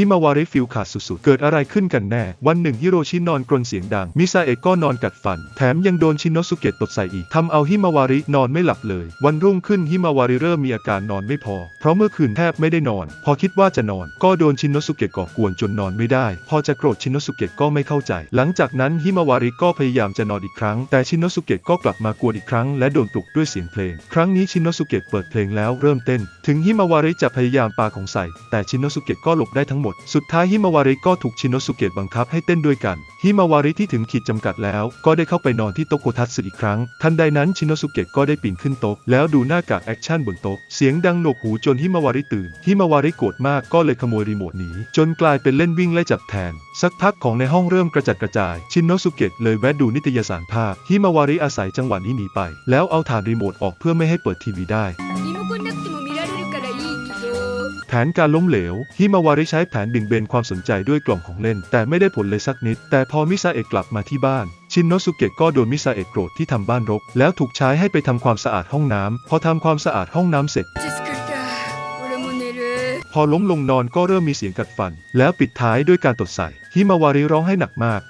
ฮิมาวาริฟิลขาดสุดๆ เกิดอะไรขึ้นกันแน่ วันหนึ่งฮิโรชินอนกรนเสียงดัง มิซาเอะก็นอนกัดฟัน แถมยังโดนชินโนสุเกะตบใส่อีก ทำเอาฮิมาวารินอนไม่หลับเลย วันรุ่งขึ้นฮิมาวาริเริ่มมีอาการนอนไม่พอ เพราะเมื่อคืนแทบไม่ได้นอน พอคิดว่าจะนอน ก็โดนชินโนสุเกะก่อกวนจนนอนไม่ได้ พอจะโกรธชินโนสุเกะก็ไม่เข้าใจ หลังจากนั้นฮิมาวาริก็พยายามจะนอนอีกครั้ง แต่ชินโนสุเกะก็กลับมากวนอีกครั้ง และโดนปลุกด้วยเสียงเพลง ครั้งนี้ชินโนสุเกะเปิดเพลงแล้วเริ่มเต้น ถึงฮิมาวาริจะพยายามปาของใส่ แต่ชินโนสุเกะก็หลบได้ทั้งหมดสุดท้ายฮิมาวาริก็ถูกชินโนสุเกะบังคับให้เต้นด้วยกัน ฮิมาวาริที่ถึงขีดจำกัดแล้ว ก็ได้เข้าไปนอนที่โต๊ะโคทัตสึอีกครั้ง ทันใดนั้นชินโนสุเกะก็ได้ปีนขึ้นโต๊ะ แล้วดูหน้ากากแอคชั่นบนโต๊ะ เสียงดังหนวกหูจนฮิมาวาริตื่น ฮิมาวาริโกรธมากก็เลยขโมยรีโมทหนี จนกลายเป็นเล่นวิ่งไล่จับแทน สักพักของในห้องเริ่มกระจัดกระจาย ชินโนสุเกะเลยแวะดูนิตยสารภาพฮิมาวาริอาศัยจังหวะนี้หนีไป แล้วเอาฐานรีโมทออกเพื่อไม่ให้เปิดทีวีได้ แผนการล้มเหลวฮิมาวาริใช้แผนดึงเบนความสนใจด้วยกล่องของเล่น แต่ไม่ได้ผลเลยสักนิด แต่พอมิซาเอะกลับมาที่บ้าน ชินโนสุเกะก็โดนมิซาเอะโกรธที่ทำบ้านรก แล้วถูกใช้ให้ไปทำความสะอาดห้องน้ำพอทำความสะอาดห้องน้ำเสร็จพอล้มลงนอนก็เริ่มมีเสียงกัดฟัน แล้วปิดท้ายด้วยการตดใส่ฮิมาวาริร้องให้หนักมาก